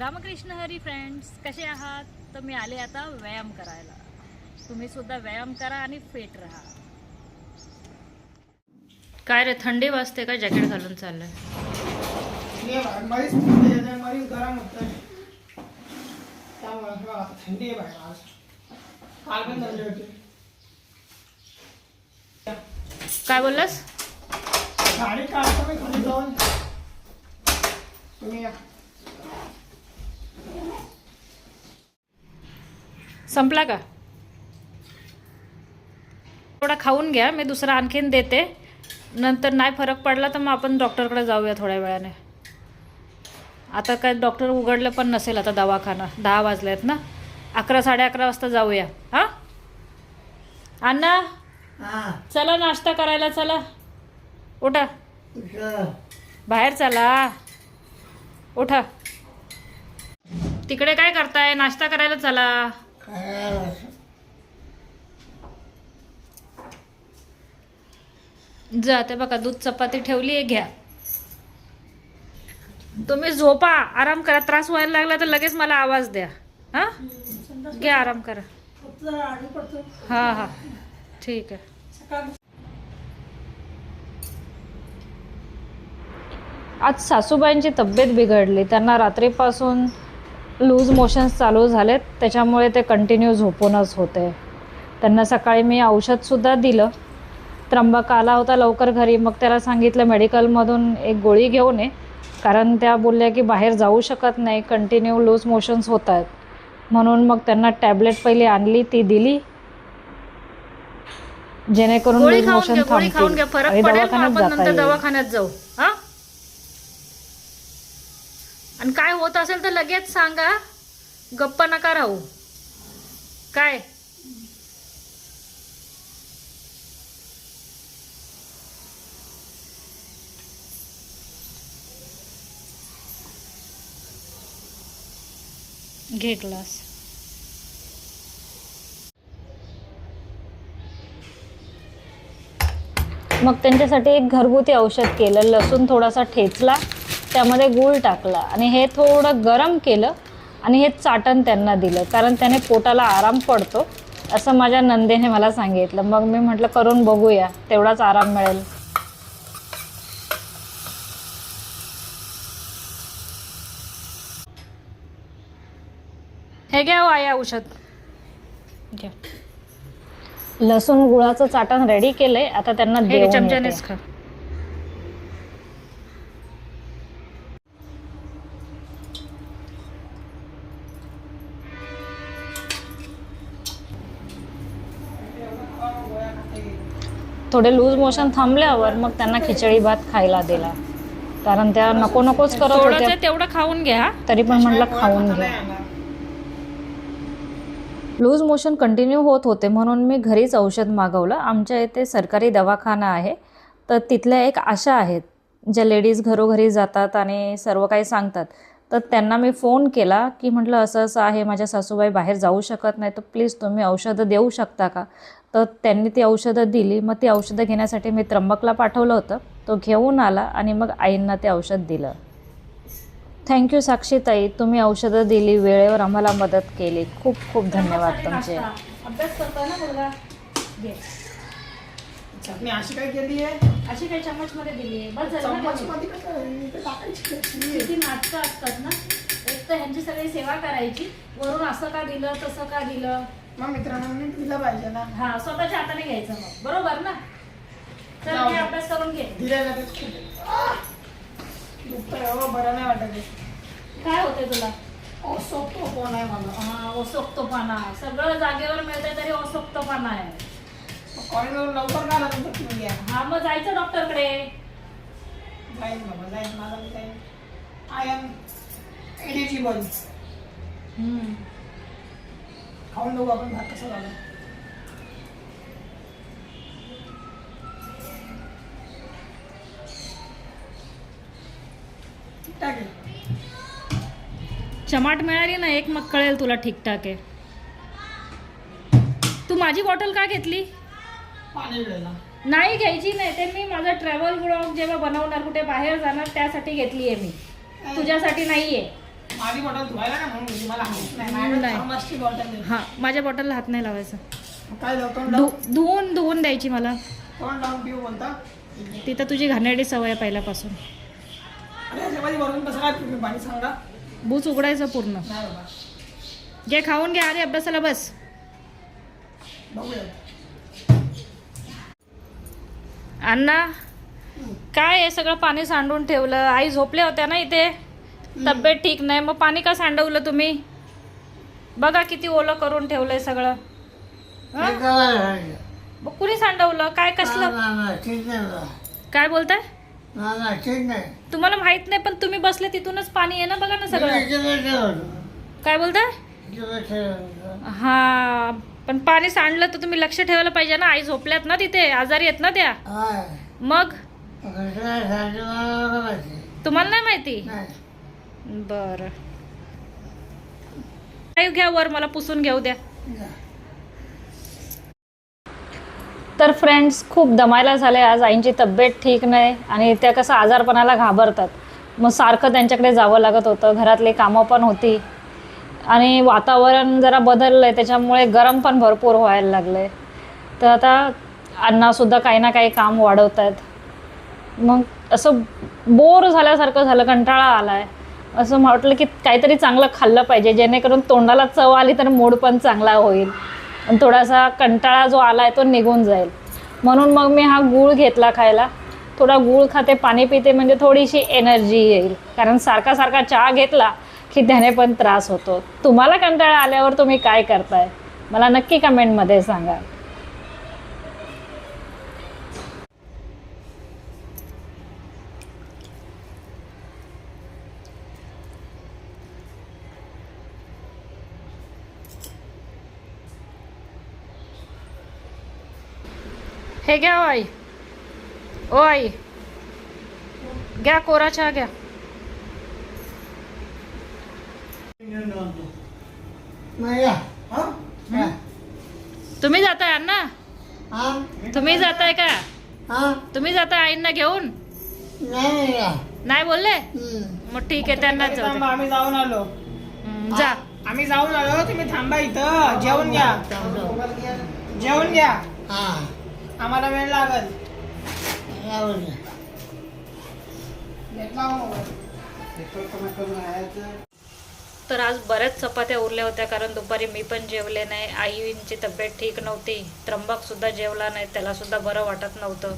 Ramakrishna Hari friends कसे आहात? तर मी आले आता व्यायाम करायला. तुम्ही सुद्धा व्यायाम करा आणि फिट राहा. काय रे थंडी वाजते का? जॅकेट घालून चाललंय. ये. बाहेर मरीच थंडी येते मरीच गरम होतं त्यामुळे हे बघा, आता थंडी आहे बाहेर आज काल पण थंडी होती काय बोललास गाडी काढतो मी खाली जाऊन तुम्ही या. संपला का? थोडा खाऊन घ्या मी दुसरा आणखीन देते. नंतर नाही फरक पडला तर मग आपण डॉक्टरकडे जाऊया थोड्या वेळाने. आता काय डॉक्टर उघडलं पण नसेल आता दवाखाना. दहा वाजलेत ना? अकरा साडे अकरा वाजता जाऊया. हां? अण्णा? हा. चला नाश्ता करायला चला. उठा. बाहेर चला. उठा. तिकडे काय करताय? नाश्ता करायला चला. जा ते बघा दूध चपाती ठेवली आहे घ्या. तुम्ही झोपा आराम करा. त्रास व्हायला लागला तर लगेच मला आवाज द्या. हा? घ्या आराम करा. हा हा. ठीक आहे. आज सासूबाईंची तब्येत बिघडली. त्यांना रात्रीपासून लूज मोशन्स चालू झालेत त्याच्यामुळे ते कंटिन्यू झोपूनच होते. त्यांना सकाळी मी औषधसुद्धा दिलं. त्र्यंबक आला होता लवकर घरी मग त्याला सांगितलं मेडिकलमधून एक गोळी घेऊन ये. कारण त्या बोलल्या की बाहेर जाऊ शकत नाही कंटिन्यू लूज मोशन्स होत आहेत म्हणून मग त्यांना टॅबलेट पहिली आणली ती दिली. जेणेकरून लूज मोशन थांबतील. दवाखान्यात जाऊ. हा? आणि काय होत असेल तर लगेच सांगा. गप्प नका राहू. काय? घे ग्लास. मग त्यांच्यासाठी एक घरगुती औषध केलं. लसूण थोडासा ठेचला. त्यामध्ये गूळ टाकला आणि हे थोडं गरम केलं आणि हे चाटण त्यांना दिलं कारण त्याने पोटाला आराम पडतो असं माझ्या नंदेने मला सांगितलं मग मी म्हटलं करून बघूया तेवढाच आराम मिळेल हे घ्या हो आई औषध घ्या. लसूण गुळाचं चाटण रेडी केलंय आता त्यांना चमच्यानेच. खा थोडे लूज मोशन थांबल्यावर मग त्यांना खिचडी भात खायला दिला. कारण त्या नको नकोच करत होत्या. तेवढं खाऊन घ्या. तरी पण म्हटलं खाऊन घ्या. लूज मोशन कंटिन्यू होत होते. म्हणून मी घरीच औषध मागवलं. आमच्या इथे सरकारी दवाखाना आहे. तर तिथल्या एक आशा आहेत. ज्या लेडीज घरोघरी जातात आणि सर्व काही सांगतात. तर त्यांना मी फोन केला की म्हटलं असं असं आहे माझ्या सासूबाई बाहेर जाऊ शकत नाही तर प्लीज तुम्ही औषधं देऊ शकता का? तर त्यांनी ती औषधं दिली. मग ती औषधं घेण्यासाठी मी त्र्यंबकला पाठवलं होतं. तो घेऊन आला आणि मग आईंना ते औषध दिलं. थँक्यू साक्षीताई. तुम्ही औषधं दिली वेळेवर आम्हाला मदत केली. खूप खूप धन्यवाद तुमचे. ना चटणी अशी काय केली आहे? अशी काही चम्मच मध्ये दिली आहे? बस झालं ना चम्मच कमी? मध्ये कसं आहे? इथे टाकायची कशी? किती नाटकं असतात ना? एक तर ह्यांची सगळी सेवा करायची. वरून असं का दिलं तसं का दिलं? मग मित्रांनो मी दिलं पाहिजे ना. हा स्वतःच्या हाताने घ्यायचं मग. बरोबर ना? जाऊ घे दे. अभ्यास करून घे खूप आह! दुखतंय हो बरं नाही वाटत आहे. काय होते तुला? ओ सोपं कोण आहे मला. हा ओसोक्तोपणा सगळं जागेवर मिळतंय तरी ओसोक्तोपणा आहे. लवकर घ्या हा मग जायचं डॉक्टरकडे. बाबा माझा मी आय एम एलिजिबल खाऊन बघू आपण भात कसा झाला. ठीक आहे. चमाट मिळाली ना एक मग कळेल तुला ठीकठाक आहे. तू माझी बॉटल का घेतली? पाणी वेळेला नाही घ्यायची नाही ते मी माझा ट्रॅव्हल ब्लॉग जेव्हा बनवणार कुठे बाहेर जाणार त्यासाठी घेतली आहे मी तुझ्यासाठी नाहीये. माझी बॉटल धुवायला ना म्हणून गेली. मला हात नाही माझ्याकडे नाही. थर्मसची बॉटल आहे. हां माझ्या बॉटलला हात नाही लावायचा. काय लावतो तोंड धु लावून धुवून धुवून द्यायची मला. तोंड लावून पिऊ बोलता? तिथं तुझी घाणेरडी सवय आहे पहिल्यापासून. अरे याच्यामध्ये वरून कसं काय पिऊ पाणी सांगा. बूच उघडायचं पूर्ण. नाही बाबा. घे खाऊन घे आधी अभ्यासाला बस. बघूया. अण्णा काय हे सगळं पाणी सांडून ठेवलं? आई झोपल्या होत्या ना इथे. तब्येत ठीक नाही. मग पाणी का सांडवलं तुम्ही? बघा किती ओलं करून ठेवलंय सगळं. हं? मग कुणी सांडवलं? काय कसलं? काय बोलताय? तुम्हाला माहीत नाही पण तुम्ही बसले तिथूनच पाणी आहे ना बघा ना सगळं. काय बोलताय? हा पण पाणी सांडलं तर तुम्ही लक्ष ठेवायला पाहिजे ना. आई झोपल्यात ना तिथे आजारी आहेत ना त्या. मग? तुम्हाला नाही माहिती? बर. काय घ्या वर मला पुसून घेऊ द्या. तर फ्रेंड्स खूप दमायला झाले आज. आईंची तब्येत ठीक नाही आणि त्या कसं आजारपणाला घाबरतात. मग सारखं त्यांच्याकडे जावं लागत होतं. घरातली कामं पण होती. आणि वातावरण जरा बदललं आहे त्याच्यामुळे गरम पण भरपूर व्हायला लागलं आहे तर आता अण्णासुद्धा काही ना काही काम वाढवत आहेत मग असं बोर झाल्यासारखं झालं कंटाळा आला आहे असं म्हटलं की काहीतरी चांगलं खाल्लं पाहिजे जेणेकरून तोंडाला चव आली तर मूड पण चांगला होईल. आणि थोडासा कंटाळा जो आला आहे तो निघून जाईल. म्हणून मग मी हा गूळ घेतला खायला. थोडा गूळ खाते पाणी पिते म्हणजे थोडीशी एनर्जी येईल. कारण सारखा सारखा चहा घेतला की त्याने पण त्रास होतो? तुम्हाला कंटाळा आल्यावर तुम्ही काय करताय? मला नक्की कमेंटमध्ये सांगा. हे घ्या आई. ओ आई. घ्या कोरा चहा घ्या. तुम्ही जाताय अण्णा? तुम्ही जाताय का? तुम्ही जाताय आईंना घेऊन? नाही बोलले? मग ठीक आहे थांबा, आम्ही जाऊन आलो. हं, जा. आम्ही जाऊन आलो तुम्ही थांबा इथं. जेवण घ्या. जेवण घ्या. आम्हाला वेळ लागल. घेतला हो. मोबाईल. तर आज बऱ्याच चपात्या उरल्या होत्या कारण दुपारी मी पण जेवले नाही. आईची तब्येत ठीक नव्हती. त्र्यंबकसुद्धा जेवला नाही. त्यालासुद्धा बरं वाटत नव्हतं.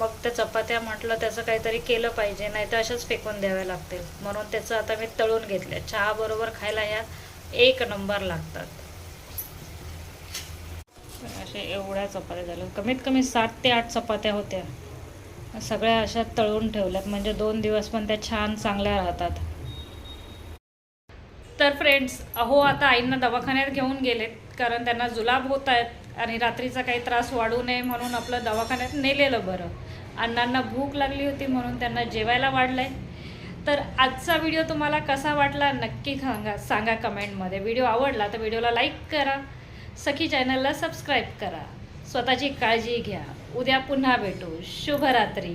मग त्या चपात्या म्हटलं त्याचं काहीतरी केलं पाहिजे नाही तर अशाच फेकून द्याव्या लागतील. म्हणून त्याचं आता मी तळून घेतलं चहाबरोबर खायला ह्या एक नंबर लागतात. असे एवढ्या चपात्या झाल्या. कमीत कमी सात ते आठ चपात्या होत्या. सगळ्या अशा तळून ठेवल्यात. म्हणजे दोन दिवस पण त्या छान चांगल्या राहतात. तर फ्रेंड्स अहो आता आईंना दवाखान्यात घेऊन गेलेत कारण त्यांना जुलाब होत आहेत आणि रात्रीचा काही त्रास वाढू नये म्हणून आपलं दवाखान्यात नेलेलं बरं. अण्णांना भूक लागली होती म्हणून त्यांना जेवायला वाढलंय. तर आजचा व्हिडिओ तुम्हाला कसा वाटला नक्की सांगा सांगा कमेंटमध्ये व्हिडिओ आवडला तर व्हिडिओला लाईक करा. सखी चॅनलला सबस्क्राईब करा. स्वतःची काळजी घ्या. उद्या पुन्हा भेटू. शुभरात्री.